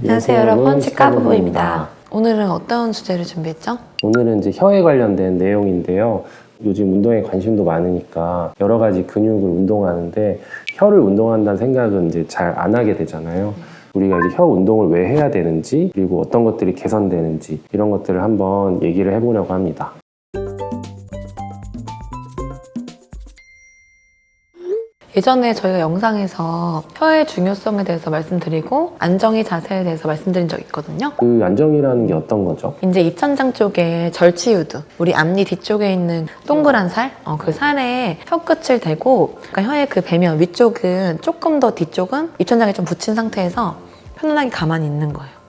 안녕하세요 여러분 치과 부부입니다. 오늘은 어떤 주제를 준비했죠? 오늘은 이제 혀에 관련된 내용인데요. 요즘 운동에 관심도 많으니까 여러 가지 근육을 운동하는데 혀를 운동한다는 생각은 이제 잘 안 하게 되잖아요. 우리가 이제 혀 운동을 왜 해야 되는지 그리고 어떤 것들이 개선되는지 이런 것들을 한번 얘기를 해보려고 합니다. 예전에 저희가 영상에서 혀의 중요성에 대해서 말씀드리고 안정의 자세에 대해서 말씀드린 적 있거든요. 그 안정이라는 게 어떤 거죠? 이제 입천장 쪽에 절치유두, 우리 앞니 뒤쪽에 있는 동그란 살, 어, 그 살에 혀 끝을 대고 그러니까 혀의 그 배면 위쪽은 조금 더 뒤쪽은 입천장에 좀 붙인 상태에서 편안하게 가만히 있는 거예요.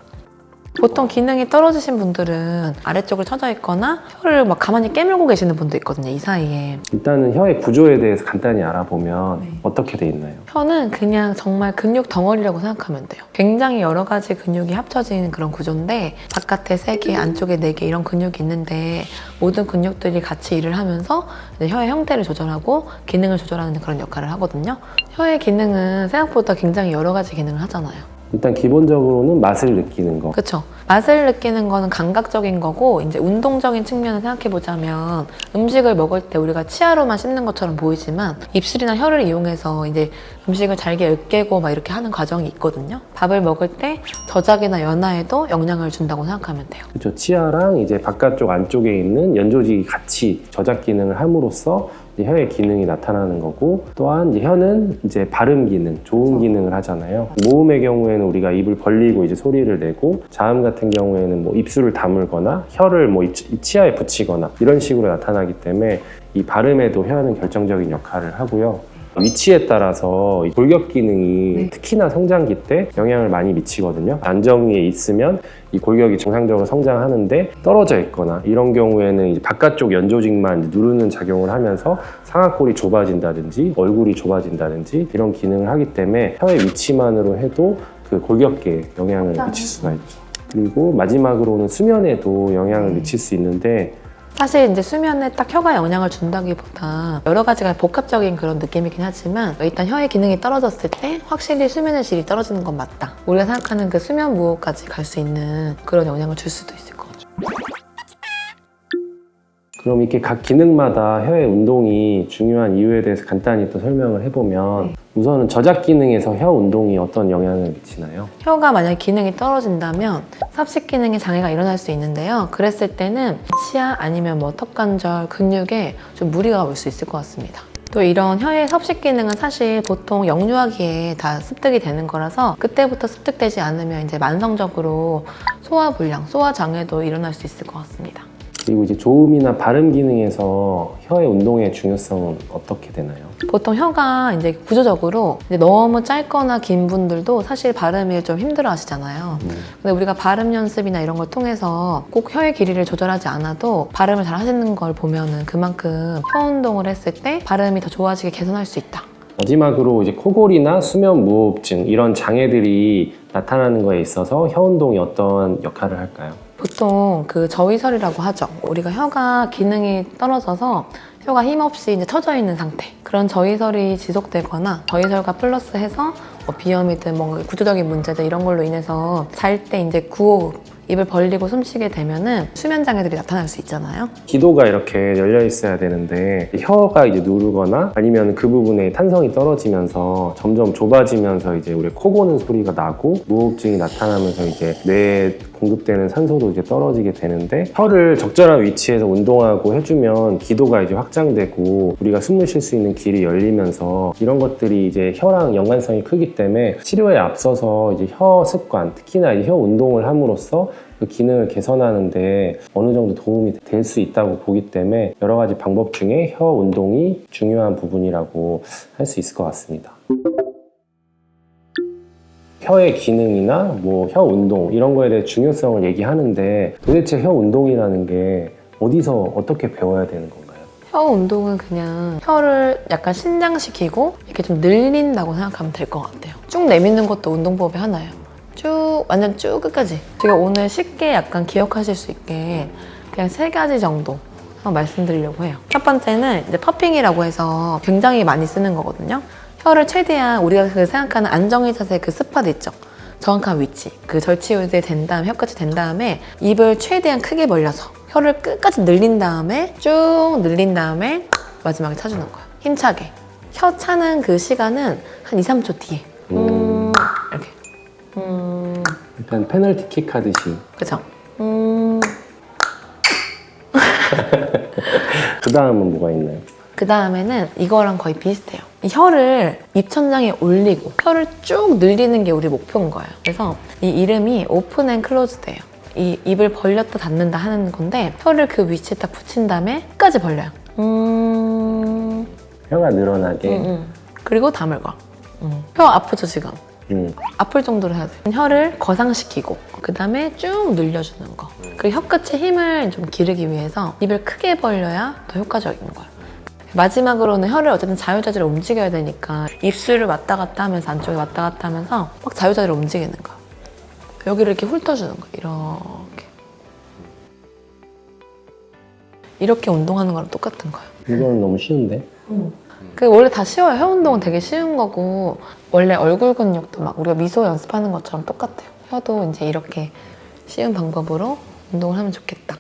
보통 기능이 떨어지신 분들은 아래쪽을 처져 있거나 혀를 막 가만히 깨물고 계시는 분도 있거든요, 이 사이에. 일단은 혀의 구조에 대해서 간단히 알아보면 네. 어떻게 돼 있나요? 혀는 그냥 정말 근육 덩어리라고 생각하면 돼요. 굉장히 여러 가지 근육이 합쳐진 그런 구조인데 바깥에 세 개, 안쪽에 네 개 이런 근육이 있는데 모든 근육들이 같이 일을 하면서 혀의 형태를 조절하고 기능을 조절하는 그런 역할을 하거든요. 혀의 기능은 생각보다 굉장히 여러 가지 기능을 하잖아요. 일단 기본적으로는 맛을 느끼는 거. 그렇죠. 맛을 느끼는 거는 감각적인 거고 이제 운동적인 측면을 생각해 보자면 음식을 먹을 때 우리가 치아로만 씹는 것처럼 보이지만 입술이나 혀를 이용해서 이제 음식을 잘게 으깨고 막 이렇게 하는 과정이 있거든요. 밥을 먹을 때 저작이나 연화에도 영향을 준다고 생각하면 돼요. 그렇죠. 치아랑 이제 바깥쪽 안쪽에 있는 연조직이 같이 저작 기능을 함으로써 혀의 기능이 나타나는 거고 또한 이제 혀는 이제 발음 기능, 좋은 기능을 하잖아요. 모음의 경우에는 우리가 입을 벌리고 이제 소리를 내고 자음 같은 경우에는 뭐 입술을 다물거나 혀를 뭐 치아에 붙이거나 이런 식으로 나타나기 때문에 이 발음에도 혀는 결정적인 역할을 하고요. 위치에 따라서 이 골격 기능이 네. 특히나 성장기 때 영향을 많이 미치거든요. 안정위에 있으면 이 골격이 정상적으로 성장하는데 떨어져 있거나 이런 경우에는 이제 바깥쪽 연조직만 누르는 작용을 하면서 상악골이 좁아진다든지 얼굴이 좁아진다든지 이런 기능을 하기 때문에 혀의 위치만으로 해도 그 골격계에 영향을 미칠 수가 있죠. 그리고 마지막으로는 수면에도 영향을 미칠 수 있는데 사실 이제 수면에 딱 혀가 영향을 준다기보다 여러 가지가 복합적인 그런 느낌이긴 하지만 일단 혀의 기능이 떨어졌을 때 확실히 수면의 질이 떨어지는 건 맞다. 우리가 생각하는 그 수면 무호까지 갈 수 있는 그런 영향을 줄 수도 있을 것 같아요. 그럼 이렇게 각 기능마다 혀의 운동이 중요한 이유에 대해서 간단히 또 설명을 해보면 네. 우선은 저작 기능에서 혀 운동이 어떤 영향을 미치나요? 혀가 만약 기능이 떨어진다면 삽식 기능에 장애가 일어날 수 있는데요. 그랬을 때는 치아 아니면 뭐 턱관절 근육에 좀 무리가 올 수 있을 것 같습니다. 또 이런 혀의 섭식 기능은 사실 보통 영유아기에 다 습득이 되는 거라서 그때부터 습득되지 않으면 이제 만성적으로 소화 불량, 소화 장애도 일어날 수 있을 것 같습니다. 그리고 이제 조음이나 발음 기능에서 혀의 운동의 중요성은 어떻게 되나요? 보통 혀가 이제 구조적으로 이제 너무 짧거나 긴 분들도 사실 발음이 좀 힘들어 하시잖아요. 음, 근데 우리가 발음 연습이나 이런 걸 통해서 꼭 혀의 길이를 조절하지 않아도 발음을 잘 하시는 걸 보면은 그만큼 혀 운동을 했을 때 발음이 더 좋아지게 개선할 수 있다. 마지막으로 이제 코골이나 수면 무호흡증 이런 장애들이 나타나는 거에 있어서 혀 운동이 어떤 역할을 할까요? 보통 그 저위설이라고 하죠. 우리가 혀가 기능이 떨어져서 혀가 힘없이 이제 처져 있는 상태. 그런 저위설이 지속되거나 저위설과 플러스해서 뭐 비염이든 뭐 구조적인 문제들 이런 걸로 인해서 잘 때 이제 구호흡 입을 벌리고 숨쉬게 되면은 수면 장애들이 나타날 수 있잖아요. 기도가 이렇게 열려 있어야 되는데 혀가 이제 누르거나 아니면 그 부분에 탄성이 떨어지면서 점점 좁아지면서 이제 우리 코 고는 소리가 나고 무호흡증이 나타나면서 이제 뇌에 공급되는 산소도 이제 떨어지게 되는데 혀를 적절한 위치에서 운동하고 해주면 기도가 이제 확장되고 우리가 숨을 쉴 수 있는 길이 열리면서 이런 것들이 이제 혀랑 연관성이 크기 때문에 치료에 앞서서 이제 혀 습관 특히나 이제 혀 운동을 함으로써 그 기능을 개선하는데 어느 정도 도움이 될 수 있다고 보기 때문에 여러 가지 방법 중에 혀 운동이 중요한 부분이라고 할 수 있을 것 같습니다. 혀의 기능이나 뭐 혀 운동 이런 거에 대해 중요성을 얘기하는데 도대체 혀 운동이라는 게 어디서 어떻게 배워야 되는 건가요? 혀 운동은 그냥 혀를 약간 신장시키고 이렇게 좀 늘린다고 생각하면 될 것 같아요. 쭉 내미는 것도 운동법의 하나예요. 쭉 완전 쭉 끝까지. 제가 오늘 쉽게 약간 기억하실 수 있게 그냥 세 가지 정도 한번 말씀드리려고 해요. 첫 번째는 이제 퍼핑이라고 해서 굉장히 많이 쓰는 거거든요. 혀를 최대한 우리가 그 생각하는 안정의 자세 그 스팟 있죠. 정확한 위치, 그 절치유대 된 다음, 혀끝이 된 다음에 입을 최대한 크게 벌려서 혀를 끝까지 늘린 다음에 쭉 늘린 다음에 마지막에 차주는 거예요. 힘차게. 혀 차는 그 시간은 한 2, 3초 뒤에. 음, 일단 페널티 킥 하듯이 그쵸? 음, 그 다음은 뭐가 있나요? 그 다음에는 이거랑 거의 비슷해요. 이 혀를 입천장에 올리고 혀를 쭉 늘리는 게 우리 목표인 거예요. 그래서 이 이름이 오픈 앤 클로즈드예요. 이 입을 벌렸다 닫는다 하는 건데 혀를 그 위치에 딱 붙인 다음에 끝까지 벌려요. 음, 혀가 늘어나게 음, 음. 그리고 다물고. 음. 혀 아프죠 지금? 음. 아플 정도로 해야 돼요. 혀를 거상시키고 그 다음에 쭉 늘려주는 거. 그리고 혀끝에 힘을 좀 기르기 위해서 입을 크게 벌려야 더 효과적인 거예요. 마지막으로는 혀를 어쨌든 자유자재로 움직여야 되니까 입술을 왔다 갔다 하면서 안쪽에 왔다 갔다 하면서 막 자유자재로 움직이는 거예요. 여기를 이렇게 훑어주는 거예요. 이렇게. 이렇게 운동하는 거랑 똑같은 거예요. 이거는 너무 쉬운데 그 원래 다 쉬워요. 혀 운동은 되게 쉬운 거고 원래 얼굴 근육도 막 우리가 미소 연습하는 것처럼 똑같아요. 혀도 이제 이렇게 쉬운 방법으로 운동을 하면 좋겠다.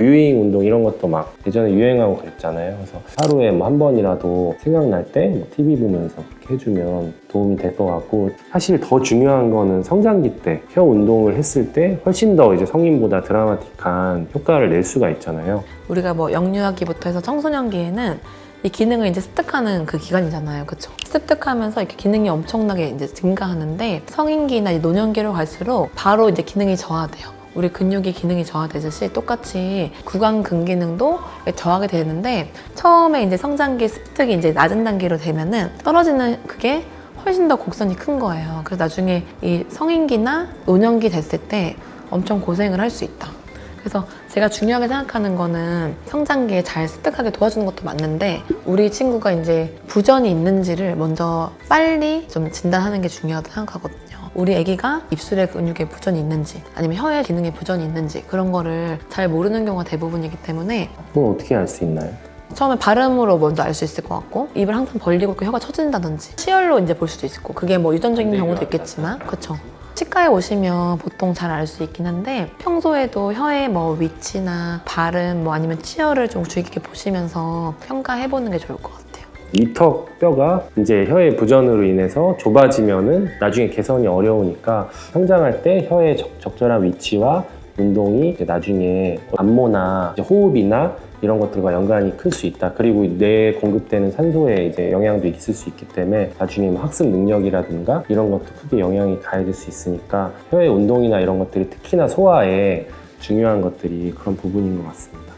뮤잉 운동 이런 것도 막 예전에 유행하고 그랬잖아요. 그래서 하루에 뭐 한 번이라도 생각날 때 TV 보면서 그렇게 해주면 도움이 될 것 같고 사실 더 중요한 거는 성장기 때 혀 운동을 했을 때 훨씬 더 이제 성인보다 드라마틱한 효과를 낼 수가 있잖아요. 우리가 뭐 영유아기부터 해서 청소년기에는 이 기능을 이제 습득하는 그 기간이잖아요. 그쵸? 습득하면서 이렇게 기능이 엄청나게 이제 증가하는데 성인기나 이 노년기로 갈수록 바로 이제 기능이 저하돼요. 우리 근육이 기능이 저하되듯이 똑같이 구강 근 기능도 저하게 되는데 처음에 이제 성장기 습득이 이제 낮은 단계로 되면은 떨어지는 그게 훨씬 더 곡선이 큰 거예요. 그래서 나중에 이 성인기나 노년기 됐을 때 엄청 고생을 할 수 있다. 그래서 제가 중요하게 생각하는 거는 성장기에 잘 습득하게 도와주는 것도 맞는데 우리 친구가 이제 부전이 있는지를 먼저 빨리 좀 진단하는 게 중요하다고 생각하거든요. 우리 아기가 입술에 근육에 부전이 있는지 아니면 혀에 기능에 부전이 있는지 그런 거를 잘 모르는 경우가 대부분이기 때문에 그건 어떻게 알 수 있나요? 처음에 발음으로 먼저 알 수 있을 것 같고 입을 항상 벌리고 그 혀가 처진다든지 치열로 이제 볼 수도 있고 그게 뭐 유전적인 경우도 있겠지만 그쵸 치과에 오시면 보통 잘 알 수 있긴 한데 평소에도 혀의 뭐 위치나 발음 뭐 아니면 치열을 좀 주의 깊게 보시면서 평가해 보는 게 좋을 것 같아요. 위턱 뼈가 이제 혀의 부전으로 인해서 좁아지면은 나중에 개선이 어려우니까 성장할 때 혀의 적, 적절한 위치와 운동이 이제 나중에 안모나 이제 호흡이나 이런 것들과 연관이 클 수 있다. 그리고 뇌에 공급되는 산소에 이제 영향도 있을 수 있기 때문에 나중에 뭐 학습 능력이라든가 이런 것도 크게 영향이 가해질 수 있으니까 혀의 운동이나 이런 것들이 특히나 소화에 중요한 것들이 그런 부분인 것 같습니다.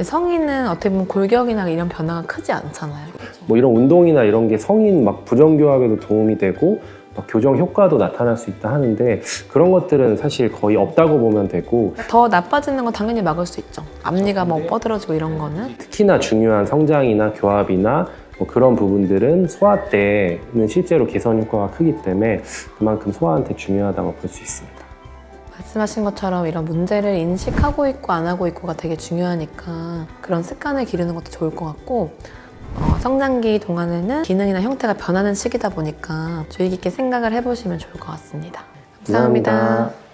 성인은 어떻게 보면 골격이나 이런 변화가 크지 않잖아요. 뭐 이런 운동이나 이런 게 성인 막 부정교합에도 도움이 되고 막 교정 효과도 나타날 수 있다 하는데 그런 것들은 사실 거의 없다고 보면 되고 더 나빠지는 건 당연히 막을 수 있죠. 앞니가 뭐 뻗어지고 이런 거는 특히나 중요한 성장이나 교합이나 뭐 그런 부분들은 소화 때는 실제로 개선 효과가 크기 때문에 그만큼 소화한테 중요하다고 볼 수 있습니다. 말씀하신 것처럼 이런 문제를 인식하고 있고 안 하고 있고가 되게 중요하니까 그런 습관을 기르는 것도 좋을 것 같고 어, 성장기 동안에는 기능이나 형태가 변하는 시기다 보니까 주의 깊게 생각을 해보시면 좋을 것 같습니다. 감사합니다. 감사합니다.